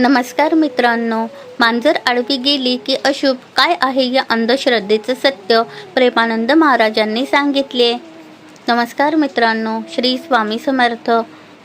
नमस्कार मित्रांनो. मांजर आडवी गेली की अशुभ. काय आहे या अंधश्रद्धेचं सत्य? प्रेमानंद महाराजांनी सांगितले. नमस्कार मित्रांनो. श्री स्वामी समर्थ.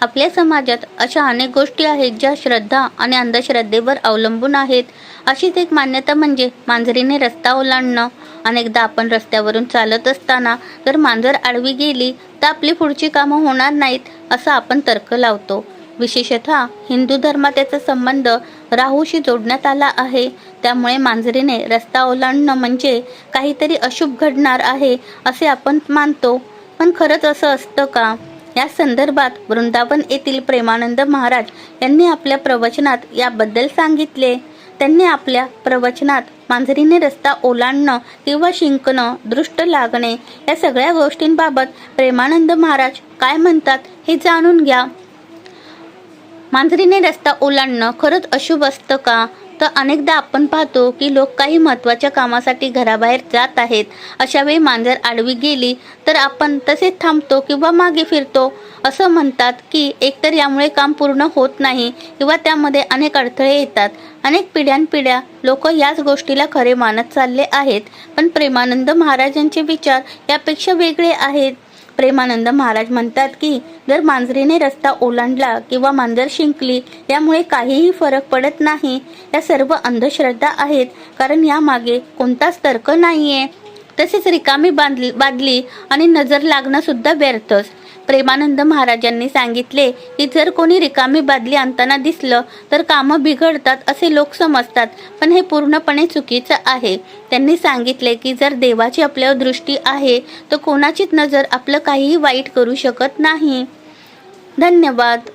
आपल्या समाजात अशा अनेक गोष्टी आहेत ज्या श्रद्धा आणि अंधश्रद्धेवर अवलंबून आहेत. अशीच एक मान्यता म्हणजे मांजरीने रस्ता ओलांडणं. अनेकदा आपण रस्त्यावरून चालत असताना जर मांजर आडवी गेली तर आपली पुढची कामं होणार नाहीत असं आपण तर्क लावतो. विशेषतः हिंदू धर्मात याचा संबंध राहूशी जोडण्यात आला आहे. त्यामुळे मांजरीने रस्ता ओलांडणं म्हणजे काहीतरी अशुभ घडणार आहे असे आपण मानतो. पण खरंच असं असतं का? या संदर्भात वृंदावन येथील प्रेमानंद महाराज यांनी आपल्या प्रवचनात याबद्दल सांगितले. त्यांनी आपल्या प्रवचनात मांजरीने रस्ता ओलांडणं किंवा शिंकणं दृष्ट लागणे या सगळ्या गोष्टींबाबत प्रेमानंद महाराज काय म्हणतात हे जाणून घ्या. मांजरीने रस्ता ओलांडणं खरंच अशुभ असतं का? तर अनेकदा आपण पाहतो की लोक काही महत्त्वाच्या कामासाठी घराबाहेर जात आहेत. अशा वेळी मांजर आडवी गेली तर आपण तसेच थांबतो किंवा मागे फिरतो. असं म्हणतात की एकतर यामुळे काम पूर्ण होत नाही किंवा त्यामध्ये अनेक अडथळे येतात. अनेक पिढ्यानपिढ्या लोक याच गोष्टीला खरे मानत चालले आहेत. पण प्रेमानंद महाराजांचे विचार यापेक्षा वेगळे आहेत. प्रेमानंद महाराज म्हणतात की जर मांजरीने रस्ता ओलांडला किंवा मांजर शिंकली यामुळे काहीही फरक पडत नाही. या सर्व अंधश्रद्धा आहेत कारण यामागे कोणताच तर्क नाहीये. तसेच रिकामी बांधली बादली आणि नजर लागणं सुद्धा व्यर्थच. प्रेमानंद महाराजांनी सांगितले की जर कोणी रिकामी बादली आणताना दिसलं तर कामं बिघडतात असे लोक समजतात पण हे पूर्णपणे चुकीचं आहे. त्यांनी सांगितले की जर देवाची आपल्यावर दृष्टी आहे तर कोणाचीच नजर आपलं काहीही वाईट करू शकत नाही. धन्यवाद.